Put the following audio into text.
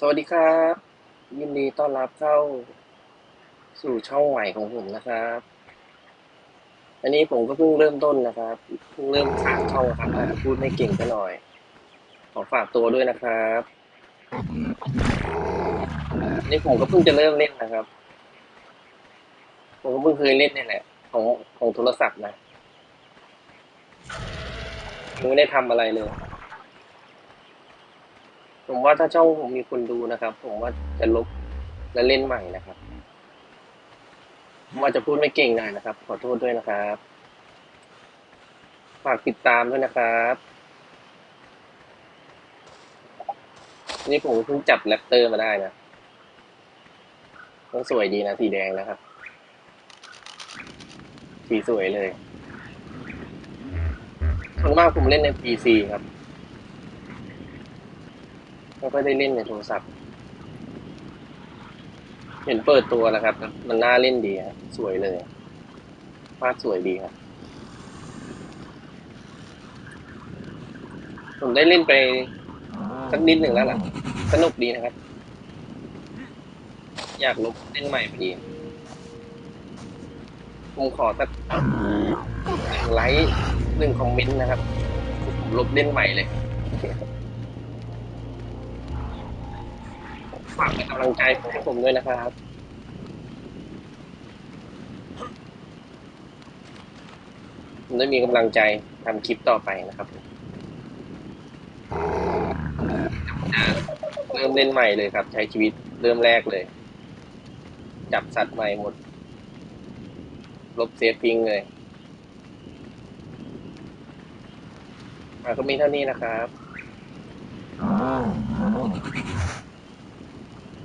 สวัสดีครับ ยินดีต้อนรับเข้าสู่ช่องใหม่ของผมนะครับ อันนี้ผมก็เพิ่งเริ่มต้นนะครับเพิ่งเริ่มสร้างช่องครับพูดไม่เก่งก็หน่อย ขอฝากตัวด้วยนะครับนี่ผมก็เพิ่งจะเริ่มเล่นนะครับ ผมก็เพิ่งเคยเล่นนี่แหละ ของของโทรศัพท์นะยังไม่ได้ทำอะไรเลย ผมว่าถ้าช่องผมมีคนดูนะครับ ผมว่าจะลบและเล่นใหม่นะครับผมว่าจะพูดไม่เก่งหน่อยนะครับ ขอโทษด้วยนะครับ ฝากติดตามด้วยนะครับนี่ผมเพิ่งจับแรปเตอร์มาได้นะต้องสวยดีนะสีแดงนะครับ สีสวยเลยส่วนมากผมเล่นใน PC ครับ ไม่ค่อยได้เล่นในโทรศัพท์ เห็นเปิดตัวแล้วครับ มันน่าเล่นดีครับสวยเลยภาพสวยดีครับ ผมได้เล่นไปสักนิดหนึ่งแล้วล่ะ สนุกดีนะครับ อยากลบเล่นใหม่พอดีผมขอสักหนึ่งไลค์หนึ่งคอมเมนต์นะครับ ผมลบเล่นใหม่เลย ฝากเป็นกำลังใจให้ผมด้วยนะครับผมได้มีกำลังใจทำคลิปต่อไปนะครับเริ่มเล่นใหม่เลยครับ ใช้ชีวิตเริ่มแรกเลย จับสัตว์ใหม่หมด ลบเซฟทิ้งเลยก็มีเท่านี้นะครับ